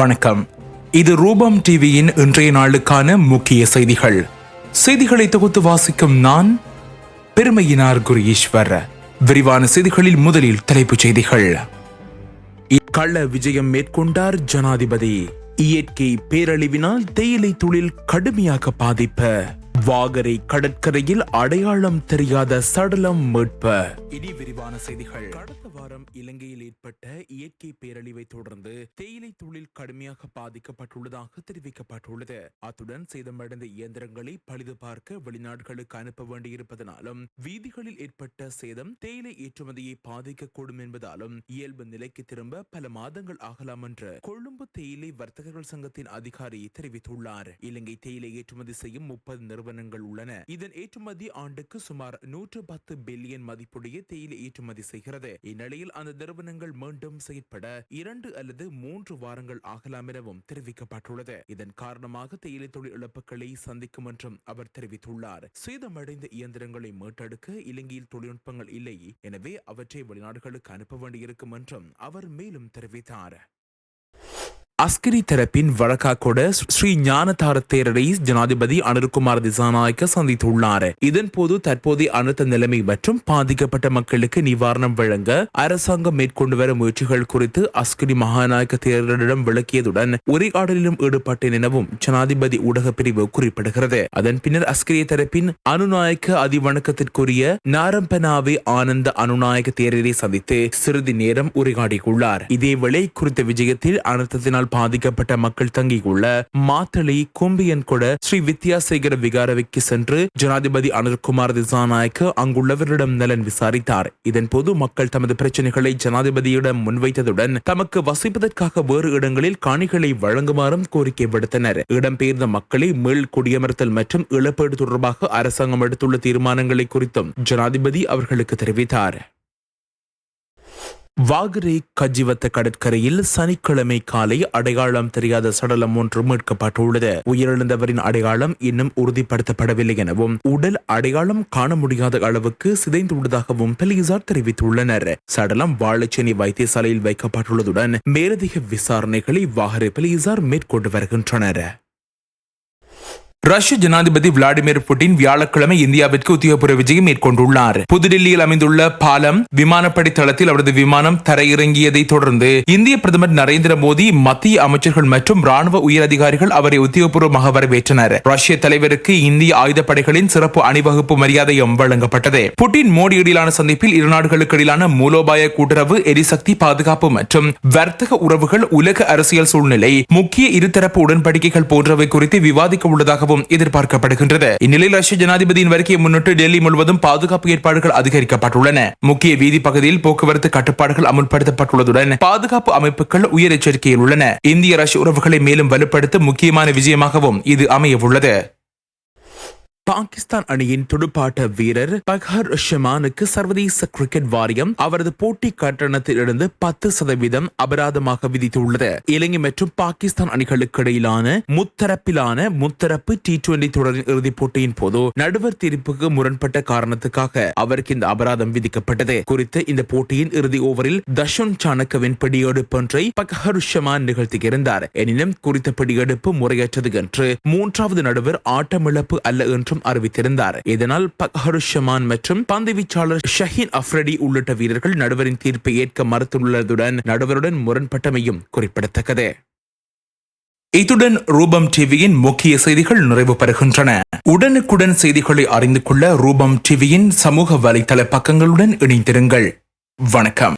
வணக்கம். இது ரூபம் டிவியின் இன்றைய நாளுக்கான முக்கிய செய்திகள். செய்திகளை தொகுத்து வாசிக்கும் நான் பெருமையினார் குரு விரிவான செய்திகளில் முதலில் தலைப்புச் செய்திகள். கள்ள விஜயம் மேற்கொண்டார் ஜனாதிபதி. இயற்கை பேரழிவினால் தேயிலை தொழில் கடுமையாக பாதிப்பு. வாகரை கடற்கரையில் அடையாளம் தெரியாத சடலம் மீட்பு. இனி விரிவான செய்திகள். கடந்த வாரம் இலங்கையில் ஏற்பட்ட இயற்கை பேரழிவை தொடர்ந்து தேயிலை தொழில் கடுமையாக பாதிக்கப்பட்டுள்ளதாக தெரிவிக்கப்பட்டுள்ளது. அத்துடன் சேதமடைந்த இயந்திரங்களை பழுது பார்க்க வெளிநாடுகளுக்கு அனுப்ப வேண்டியிருப்பதனாலும் வீதிகளில் ஏற்பட்ட சேதம் தேயிலை ஏற்றுமதியை பாதிக்கக்கூடும் என்பதாலும் இயல்பு நிலைக்கு திரும்ப பல மாதங்கள் ஆகலாம் என்று கொழும்பு தேயிலை வர்த்தகர்கள் சங்கத்தின் அதிகாரி தெரிவித்துள்ளார். இலங்கை தேயிலை ஏற்றுமதி செய்யும் முப்பது நிறுவனங்கள் உள்ளன. இதன் ஏற்றுமதி ஆண்டுக்கு சுமார் நூற்று பத்து பில்லியன் மதிப்புடைய தேயிலை ஏற்றுமதி செய்கிறது. இந்நிலையில் அந்த நிறுவனங்கள் மீண்டும் செயற்பட இரண்டு அல்லது மூன்று வாரங்கள் ஆகலாம் எனவும் தெரிவிக்கப்பட்டுள்ளது. இதன் காரணமாக தேயிலை தொழில் இழப்புகளை சந்திக்கும் என்றும் அவர் தெரிவித்துள்ளார். சேதமடைந்த இயந்திரங்களை மீட்டெடுக்க இலங்கையில் தொழில்நுட்பங்கள் இல்லை. எனவே அவற்றை வெளிநாடுகளுக்கு அனுப்ப வேண்டியிருக்கும் என்றும் அவர் மேலும் தெரிவித்தார். அஸ்கிரி தரப்பின் வழக்காகொட ஸ்ரீ ஞானதார தேரரை ஜனாதிபதி அனுர்குமார் திசாநாயக்க சந்தித்துள்ளார். இதன்போது தற்போதைய அனர்த்த நிலைமை மற்றும் பாதிக்கப்பட்ட மக்களுக்கு நிவாரணம் வழங்க அரசாங்கம் மேற்கொண்டு வரும் முயற்சிகள் குறித்து அஸ்கிரி மகாநாயக்க தேரரிடம் விளக்கியதுடன் உரையாடலிலும் ஈடுபட்டேன் எனவும் ஜனாதிபதி ஊடக பிரிவு குறிப்பிடுகிறது. அதன் பின்னர் அஸ்கிரிய தரப்பின் அனுநாயக்க அதிவணக்கத்திற்குரிய நாரம்பனாவே ஆனந்த அனுநாயக தேரரை சந்தித்து சிறிது நேரம் உரையாடியுள்ளார். இதேவேளை குறித்த விஜயத்தில் அனர்த்தத்தினால் பாதிக்கப்பட்ட மக்கள் தங்கியுள்ள மாத்தளி கும்பியன்கொட ஸ்ரீ வித்யாசேகர விகாரவைக்கு சென்று ஜனாதிபதி அனுர்குமார் திசாநாயக்கு அங்குள்ளவரிடம் நலன் விசாரித்தார். இதன்போது மக்கள் தமது பிரச்சனைகளை ஜனாதிபதியிடம் முன்வைத்ததுடன் தமக்கு வசிப்பதற்காக வேறு இடங்களில் காணிகளை வழங்குமாறும் கோரிக்கை விடுத்தனர். இடம்பெயர்ந்த மக்களை மீள் குடியமர்த்தல் மற்றும் இழப்பீடு தொடர்பாக அரசாங்கம் எடுத்துள்ள தீர்மானங்களை குறித்தும் ஜனாதிபதி அவர்களுக்கு தெரிவித்தார். வாகரை கஜிவத்த கடற்கரையில் சனிக்கிழமை காலை அடையாளம் தெரியாத சடலம் ஒன்று மீட்கப்பட்டுள்ளது. உயிரிழந்தவரின் அடையாளம் இன்னும் உறுதிப்படுத்தப்படவில்லை எனவும் உடல் அடையாளம் காண முடியாத அளவுக்கு சிதைந்துள்ளதாகவும் போலீசார் தெரிவித்துள்ளனர். சடலம் வாழைச்சேனி வைத்தியசாலையில் வைக்கப்பட்டுள்ளதுடன் மேலதிக விசாரணைகளை வாகரை போலீசார் மேற்கொண்டு வருகின்றனர். ரஷ்ய ஜனாதிபதி விளாடிமிர் புட்டின் வியாழக்கிழமை இந்தியாவிற்கு உத்தியோகபூர்வ விஜயம் மேற்கொண்டுள்ளார். புதுடில்லியில் அமைந்துள்ள பாலம் விமானப்படை தளத்தில் அவரது விமானம் தரையிறங்கியதை தொடர்ந்து இந்திய பிரதமர் நரேந்திர மோடி மத்திய அமைச்சர்கள் மற்றும் ராணுவ உயரதிகாரிகள் அவரை உத்தியோகபூர்வமாக வரவேற்றனர். ரஷ்ய தலைவருக்கு இந்திய ஆயுதப்படைகளின் சிறப்பு அணிவகுப்பு மரியாதையும் வழங்கப்பட்டது. புட்டின் மோடி இடையிலான சந்திப்பில் இரு நாடுகளுக்கு இடையிலான மூலோபாய கூட்டுறவு எரிசக்தி பாதுகாப்பு மற்றும் வர்த்தக உறவுகள் உலக அரசியல் சூழ்நிலை முக்கிய இருதரப்பு உடன்படிக்கைகள் போன்றவை குறித்து விவாதிக்க உள்ளதாக உள்ளதாகவும் எதிர்பார்க்கப்படுகின்றது. இந்நிலையில் ரஷ்ய ஜனாதிபதியின் வருகையை முன்னிட்டு டெல்லி முழுவதும் பாதுகாப்பு ஏற்பாடுகள் அதிகரிக்கப்பட்டுள்ளன. முக்கிய வீதி பகுதியில் போக்குவரத்து கட்டுப்பாடுகள் அமுல்படுத்தப்பட்டுள்ளதுடன் பாதுகாப்பு அமைப்புகள் உயர் எச்சரிக்கையில் உள்ளன. இந்திய ரஷ்ய உறவுகளை மேலும் வலுப்படுத்த முக்கியமான விஜயமாகவும் இது அமைய உள்ளது பாகிஸ்தான் அணியின் துடுப்பாட்ட வீரர் பகர் ஷமானுக்கு சர்வதேச கிரிக்கெட் வாரியம் அவரது போட்டி கட்டணத்தில் இருந்து பத்து சதவீதம் அபராதமாக விதித்துள்ளது. இலங்கை மற்றும் பாகிஸ்தான் அணிகளுக்கு இடையிலான முத்தரப்பிலான முத்தரப்பு டி டுவெண்டி தொடரின் இறுதிப் போட்டியின் போது நடுவர் தீர்ப்புக்கு முரண்பட்ட காரணத்துக்காக அவருக்கு இந்த அபராதம் விதிக்கப்பட்டது. குறித்து இந்த போட்டியின் இறுதி ஓவரில் தஷன் சாணக்கவின் பிடியெடுப்பு ஒன்றை பகர் ஷமான் நிகழ்த்தியிருந்தார். எனினும் குறித்த பிடியெடுப்பு முறையற்றது என்று மூன்றாவது நடுவர் ஆட்டமிழப்பு அல்ல என்றும் என்றும் அறிவித்திருந்தார். இதனால் பக்ஹருஷமான் மற்றும் பந்து வீச்சாளர் ஷஹீன் அஃப்ரடி உள்ளிட்ட வீரர்கள் நடுவரின் தீர்ப்பை ஏற்க மறுத்துள்ளதுடன் நடுவருடன் முரண்பட்டமையும் குறிப்பிடத்தக்கது. இத்துடன் ரூபம் டிவியின் முக்கிய செய்திகள் நிறைவு பெறுகின்றன. உடனுக்குடன் செய்திகளை அறிந்து கொள்ள ரூபம் டிவியின் சமூக வலைதள பக்கங்களுடன் இணைந்திருங்கள். வணக்கம்.